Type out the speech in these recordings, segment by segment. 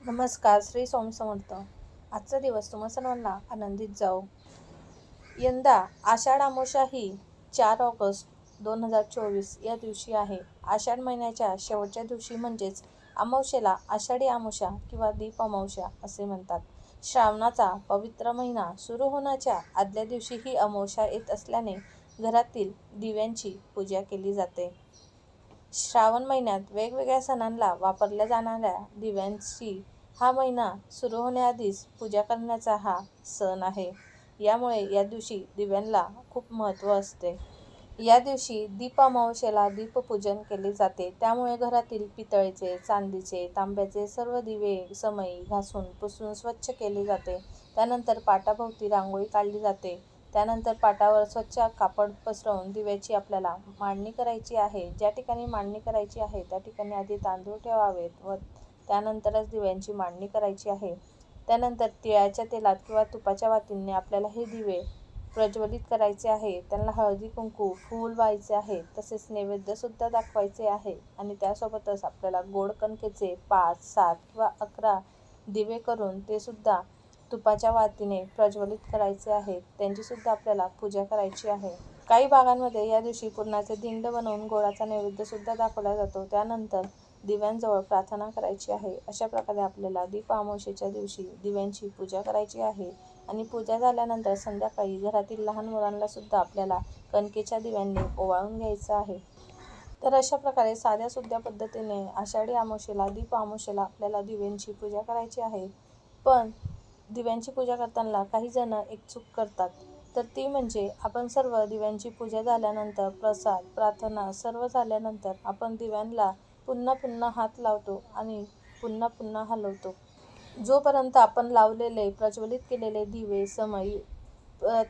नमस्कार श्री स्वामी समर्थ. आजचा दिवस तुम्हा सर्वांना आनंदित जाओ यंदा आषाढ आमोशा ही चार ऑगस्ट दोन हजार चोवीस या दिवशी आहे. आषाढ महिन्याच्या शेवटच्या दिवशी म्हणजेच अमावशेला आषाढी अमावस्या किंवा दीप अमावशा असे म्हणतात. श्रावणाचा पवित्र महिना सुरू होण्याच्या आदल्या दिवशी ही अमावशा येत असल्याने घरातील दिव्यांची पूजा केली जाते. श्रावण महिन्यात वेगवेगळ्या सणांना वापरल्या जाणाऱ्या दिव्यांची हा महिना सुरू होण्याआधीच पूजा करण्याचा हा सण आहे. यामुळे या दिवशी दिव्यांना खूप महत्त्व असते. या दिवशी दीप अमावस्येला दीपपूजन केले जाते. त्यामुळे घरातील पितळेचे चांदीचे तांब्याचे सर्व दिवे समई घासून पुसून स्वच्छ केले जाते. त्यानंतर पाटाभोवती रांगोळी काढली जाते. त्यानंतर पाटावर स्वच्छ कापड पसरवून दिव्याची आपल्याला मांडणी करायची आहे. ज्या ठिकाणी मांडणी करायची आहे त्या ठिकाणी आधी तांदूळ ठेवावेत व त्यानंतरच दिव्यांची मांडणी करायची आहे. त्यानंतर तिळाच्या तेलात किंवा तुपाच्या वातींनी आपल्याला हे दिवे प्रज्वलित करायचे आहे. त्यांना हळदी कुंकू फूल व्हायचे आहे. तसेच नैवेद्यसुद्धा दाखवायचे आहे. आणि त्यासोबतच आपल्याला गोड कणकेचे पाच सात किंवा अकरा दिवे करून ते सुद्धा तुपाच्या वातीने प्रज्वलित करायचे आहेत त्यांची सुद्धा आपल्याला पूजा करायची आहे. काही भागांमध्ये या दिवशी पुरणाचे दिंड बनवून गोडाचा नैवेद्य सुद्धा दाखवला जातो. त्यानंतर दिव्यांजवळ प्रार्थना करायची आहे. अशा प्रकारे आपल्याला दीप अमावस्येच्या दिवशी दिव्यांची पूजा करायची आहे. आणि पूजा झाल्यानंतर संध्याकाळी घरातील लहान मुलांना सुद्धा आपल्याला कणकेच्या दिव्यांनी ओवाळून घ्यायचं आहे. तर अशा प्रकारे साध्या सुध्या पद्धतीने आषाढी अमावस्येला दीप अमावस्येला आपल्याला दिव्यांची पूजा करायची आहे. पण दिव्यांची पूजा करताना काही जण एक चूक करतात. तर ती म्हणजे आपण सर्व दिव्यांची पूजा झाल्यानंतर प्रसाद प्रार्थना सर्व झाल्यानंतर आपण दिव्यांना पुन्हा पुन्हा हात लावतो आणि पुन्हा पुन्हा हलवतो. जोपर्यंत आपण लावलेले प्रज्वलित केलेले दिवे समई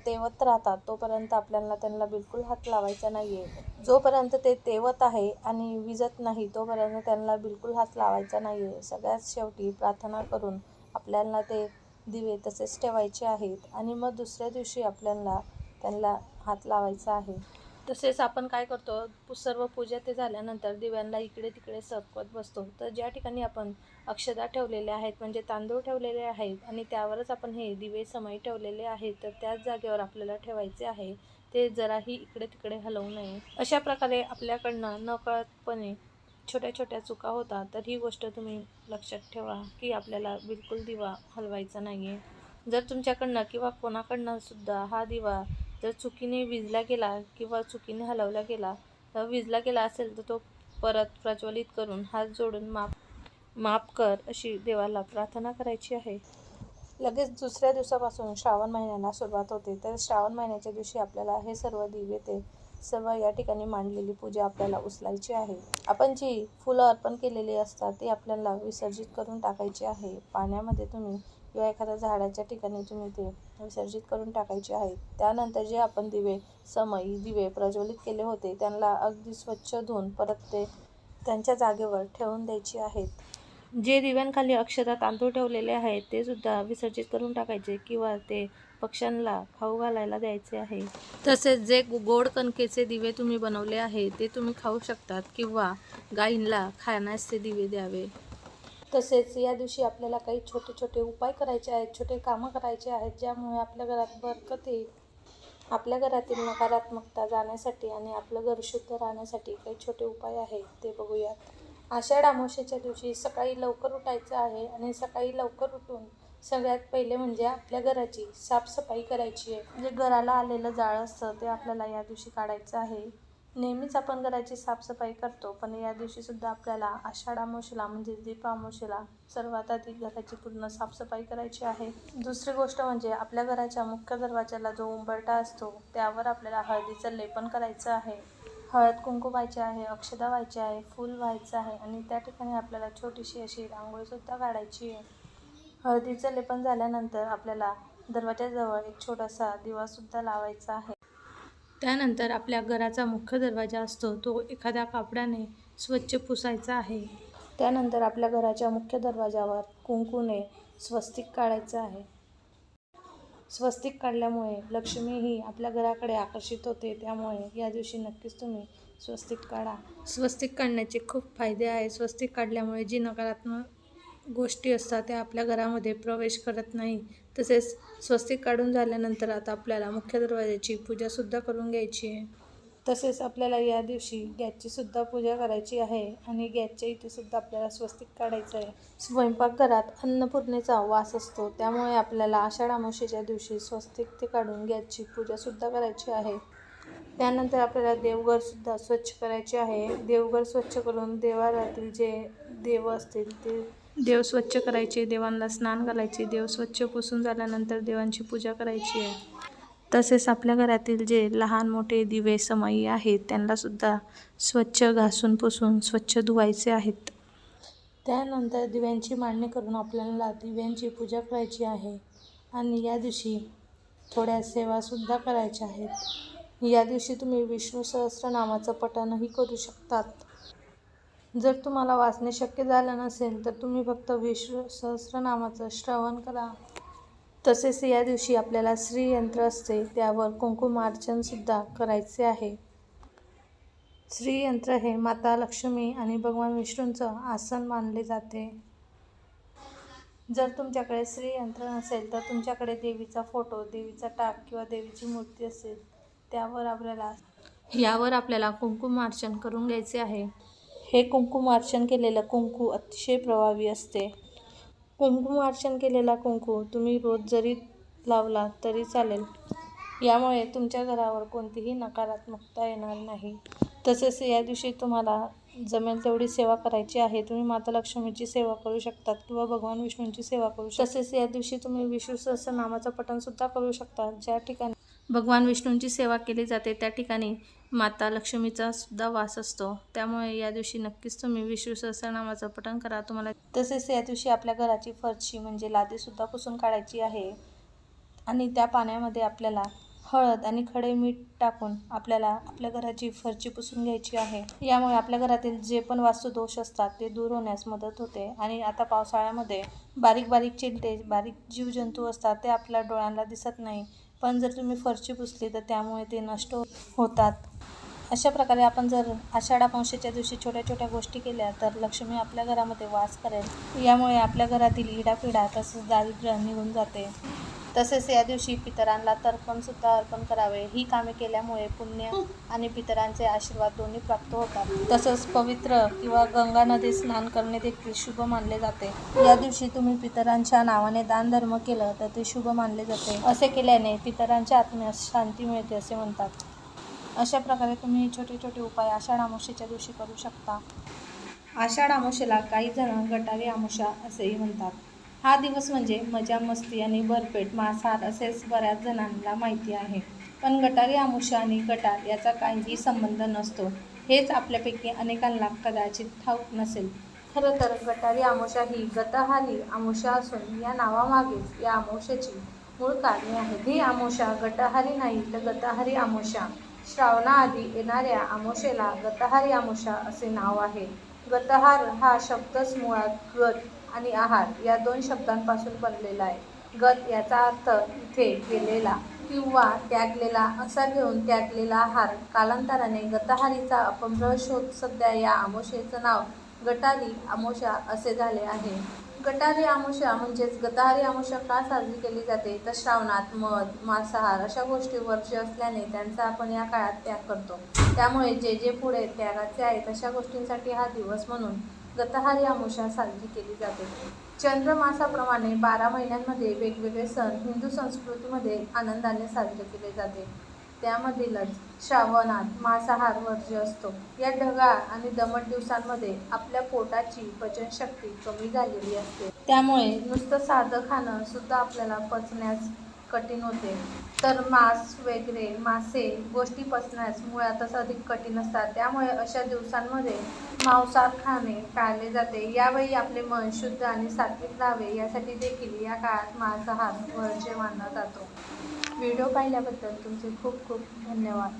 तेवत राहतात तोपर्यंत आपल्याला त्यांना बिलकुल हात लावायचा नाही आहे जोपर्यंत ते तेवत आहे आणि विजत नाही तोपर्यंत त्यांना बिलकुल हात लावायचा नाही आहे सगळ्यात शेवटी प्रार्थना करून आपल्याला ते दिवे तसेच ठेवायचे आहेत आणि मग दुसऱ्या दिवशी आपल्याला त्यांना हात लावायचा आहे. तसेच आपण काय करतो पु- सर्व पूजा ते झाल्यानंतर दिव्यांना इकडे तिकडे सरकवत बसतो. तर ज्या ठिकाणी आपण अक्षदा ठेवलेल्या आहेत म्हणजे तांदूळ ठेवलेले आहेत आणि त्यावरच आपण हे दिवे समय ठेवलेले आहेत तर त्याच जागेवर आपल्याला ठेवायचे आहे. ते जराही इकडे तिकडे हलवू नये. अशा प्रकारे आपल्याकडनं नकळतपणे छोट्या छोट्या चुका होतात तर ही गोष्ट तुम्ही लक्षात ठेवा की आपल्याला बिलकुल दिवा हलवायचा नाही आहे जर तुमच्याकडनं किंवा कोणाकडनं सुद्धा हा दिवा जर चुकीने विजला गेला किंवा चुकीने हलवला गेला तर विजला गेला असेल तर तो परत प्रज्वलित करून हात जोडून माप माफ कर अशी देवाला प्रार्थना करायची आहे. लगेच दुसऱ्या दिवसापासून श्रावण महिन्याला सुरुवात होते तर श्रावण महिन्याच्या दिवशी आपल्याला हे सर्व दिवे ते सर्व या ठिकाणी मांडलेली पूजा आपल्याला उचलायची आहे. आपण जी फुलं अर्पण केलेली असतात ती आपल्याला विसर्जित करून टाकायची आहे. पाण्यामध्ये तुम्ही किंवा एखाद्या झाडाच्या ठिकाणी तुम्ही ते विसर्जित करून टाकायचे आहेत त्यानंतर जे आपण दिवे समयी दिवे प्रज्वलित केले होते त्यांना अगदी स्वच्छ धुवून परत ते त्यांच्या जागेवर ठेवून द्यायचे आहेत. जे दिव्यांखाली अक्षता तांदूळ ठेवलेले आहेत ते सुद्धा विसर्जित करून टाकायचे किंवा ते पक्ष्यांना खाऊ घालायला द्यायचे आहे. तसेच जे गोड कणकेचे दिवे तुम्ही बनवले आहे ते तुम्ही खाऊ शकतात किंवा गायींना खाण्यास ते दिवे द्यावे. तसेच या दिवशी आपल्याला काही छोटे छोटे उपाय करायचे आहेत छोटे कामं करायचे आहेत ज्यामुळे आपल्या घरात बरकत येईल आपल्या घरातील नकारात्मकता जाण्यासाठी आणि आपलं घर शुद्ध राहण्यासाठी काही छोटे उपाय आहेत ते बघूयात. आषाढ अमावस्येच्या दिवशी सकाळी लवकर उठायचं आहे आणि सकाळी लवकर उठून सगळ्यात पहिले म्हणजे आपल्या घराची साफसफाई करायची आहे. म्हणजे घराला आलेलं जाळं असतं ते आपल्याला या दिवशी काढायचं आहे. नेहमीच आपण घराची साफसफाई करतो पण या दिवशीसुद्धा आपल्याला आषाढ म्हणजे दीपामोशीला सर्वात आधी घराची पूर्ण साफसफाई करायची आहे. दुसरी गोष्ट म्हणजे आपल्या घराच्या मुख्य दरवाजाला जो उंबरटा असतो त्यावर आपल्याला हळदीचं लेपन करायचं आहे. हळद कुंकू व्हायचे आहे अक्षदा व्हायची आहे फूल व्हायचं आहे आणि त्या ठिकाणी आपल्याला छोटीशी अशी रांगोळीसुद्धा काढायची आहे. हळदीचं लेपन झाल्यानंतर आपल्याला दरवाजाजवळ एक छोटासा दिवासुद्धा लावायचा आहे. त्यानंतर आपल्या घराचा मुख्य दरवाजा असतो तो एखाद्या कापडाने स्वच्छ पुसायचा आहे. त्यानंतर आपल्या घराच्या मुख्य दरवाजावर कुंकूने स्वस्तिक काढायचं आहे. स्वस्तिक काढल्यामुळे लक्ष्मी ही आपल्या घराकडे आकर्षित होते त्यामुळे या दिवशी नक्कीच तुम्ही स्वस्तिक काढा. स्वस्तिक काढण्याचे खूप फायदे आहे. स्वस्तिक काढल्यामुळे जी नकारात्मक गोष्टी असतात त्या आपल्या घरामध्ये प्रवेश करत नाही. तसेच स्वस्तिक काढून झाल्यानंतर आता आपल्याला मुख्य दरवाजाची पूजासुद्धा करून घ्यायची आहे. तसेच आपल्याला या दिवशी गॅसचीसुद्धा पूजा करायची आहे आणि गॅसच्या इथेसुद्धा आपल्याला स्वस्तिक काढायचं आहे. स्वयंपाकघरात अन्नपूर्णेचा वास असतो त्यामुळे आपल्याला आषाढ अमावशेच्या दिवशी स्वस्तिक ते काढून गॅसची पूजासुद्धा करायची आहे. त्यानंतर आपल्याला देवघरसुद्धा स्वच्छ करायचे आहे. देवघर स्वच्छ करून देवारातील जे देव असतील ते देव स्वच्छ करायचे देवांना स्नान घालायचे देव स्वच्छ पुसून झाल्यानंतर देवांची पूजा करायची आहे. तसेच आपल्या घरातील जे लहान मोठे दिवे समयी आहेत त्यांनासुद्धा स्वच्छ घासून पुसून स्वच्छ धुवायचे आहेत. त्यानंतर दिव्यांची मांडणी करून आपल्याला दिव्यांची पूजा करायची आहे आणि या दिवशी थोड्या सेवासुद्धा करायच्या आहेत. या दिवशी तुम्ही विष्णू सहस्रनामाचं पठणही करू शकतात. जर तुम्हाला वाचणे शक्य झालं नसेल तर तुम्ही फक्त विष्णू सहस्रनामाचं श्रवण करा. तसेच या दिवशी आपल्याला श्रीयंत्र असते त्यावर कुंकुमार्चनसुद्धा करायचे आहे. श्रीयंत्र हे माता लक्ष्मी आणि भगवान विष्णूंचं आसन मानले जाते. जर तुमच्याकडे श्रीयंत्र नसेल तर तुमच्याकडे देवीचा फोटो देवीचा टाक किंवा देवीची मूर्ती असेल त्यावर आपल्याला यावर आपल्याला कुंकुमार्चन करून घ्यायचे आहे. हे कुंकुमार्चन केलेलं कुंकू अतिशय प्रभावी असते. कुंकुमार्चन केलेला कुंकू तुम्ही रोज जरी लावला तरी चालेल. यामुळे तुमच्या घरावर कोणतीही नकारात्मकता येणार नाही. तसेच या दिवशी तुम्हाला जमेल तेवढी सेवा करायची आहे. तुम्ही माता लक्ष्मीची सेवा करू शकतात किंवा भगवान विष्णूंची सेवा करू शकता तसेच या दिवशी तुम्ही विष्णू सहस्रनामाचं पठणसुद्धा करू शकता. ज्या ठिकाणी भगवान विष्णूंची सेवा केली जाते. त्या ठिकाणी माता लक्ष्मीचा सुद्धा वास असतो. त्यामुळे या दिवशी नक्कीच तुम्ही विष्णू सहस्रनामाचं पठण करा. तुम्हाला तसेच या दिवशी आपल्या घराची फरशी म्हणजे लादीसुद्धा पुसून काढायची आहे. आणि त्या पाण्यामध्ये आपल्याला हळद आणि खडे मीठ टाकून आपल्याला आपल्या घराची फरची पुसून घ्यायची आहे. यामुळे आपल्या घरातील जे पण वास्तुदोष असतात ते दूर होण्यास मदत होते. आणि आता पावसाळ्यामध्ये बारीक बारीक चिलटे बारीक जीवजंतू असतात ते आपल्या डोळ्यांना दिसत नाही. पण जर तुम्ही फरची पुसली तर त्यामुळे ते नष्ट होतात. अशा प्रकारे आपण जर आषाढा अमावस्येच्या दिवशी छोट्या छोट्या गोष्टी केल्या तर लक्ष्मी आपल्या घरामध्ये वास करेल. यामुळे आपल्या घरातील इडापिडा तसेच दारिद्र्य निघून जाते. तसेच या दिवशी पितरांना तर्पणसुद्धा अर्पण करावे. ही कामे केल्यामुळे पुण्य आणि पितरांचे आशीर्वाद दोन्ही प्राप्त होतात. तसंच पवित्र किंवा गंगा नदीत स्नान करणे देखील शुभ मानले जाते. या दिवशी तुम्ही पितरांच्या नावाने दानधर्म केलं तर ते शुभ मानले जाते. असे केल्याने पितरांच्या आत्म्यास शांती मिळते असे म्हणतात. अशा प्रकारे तुम्ही छोटे छोटे उपाय आषाढ अमावस्येच्या दिवशी करू शकता. आषाढ अमावस्येला काही जण गटारी अमावस्या असेही म्हणतात. हा दिवस म्हणजे मजा मस्ती आणि भरपेट मांसाहार असेच बऱ्याच जणांना माहिती आहे. पण गटारी अमावस्या आणि गटार याचा काहीही संबंध नसतो. हेच आपल्यापैकी अनेकांना कदाचित ठाऊक नसेल. खरं तर गटारी आमोशा ही गतहारी आमोशा असून या नावामागेच या आमोशाची मूळ कारणे आहेत. ही आमोशा गटहारी नाही तर गतहारी आमोशा श्रावणाआधी येणाऱ्या आमोशेला गतहारी आमोशा असे नाव आहे. गतहार हा शब्दच मुळात गत आणि आहार या दोन शब्दांपासून बनलेला आहे. गत याचा अर्थ इथे गेलेला किंवा त्यागलेला असा घेऊन त्यागलेला आहार कालांतराने गतहारीचा अपभ्रंश होत सध्या या आमोशेचं नाव गटारी आमोशा असे झाले आहे. गटारी आमोशा म्हणजेच गतहारी आमोशा का साजरी केली जाते? तर श्रावणात मध मांसाहार अशा गोष्टी वर्ज्य असल्याने त्यांचा आपण या काळात त्याग करतो. त्यामुळे जे जे पुढे त्यागाचे आहेत अशा गोष्टींसाठी हा दिवस म्हणून गतहारी अमावस्या साजरी केली जाते. चंद्रमासाप्रमाणे बारा महिन्यांमध्ये वेगवेगळे सण हिंदू संस्कृतीमध्ये आनंदाने साजरे केले जाते. त्यामधीलच श्रावणात मांसाहार वर्ज्य असतो. या ढगाळ आणि दमट दिवसांमध्ये आपल्या पोटाची पचनशक्ती कमी झालेली असते. त्यामुळे नुसतं साधं खाणं सुद्धा आपल्याला पचण्यास कठीण होते. तर मांस वगैरे मासे गोष्टी पचण्यास मुळातच अधिक कठीण असतात. त्यामुळे अशा दिवसांमध्ये मांसाहार खाणे टाळले जाते. यावेळी आपले मन शुद्ध आणि सात्विक राहावे यासाठी देखील या काळात मांसाहार वर्ज्य मानला जातो. व्हिडिओ पाहिल्याबद्दल तुमचे खूप खूप धन्यवाद.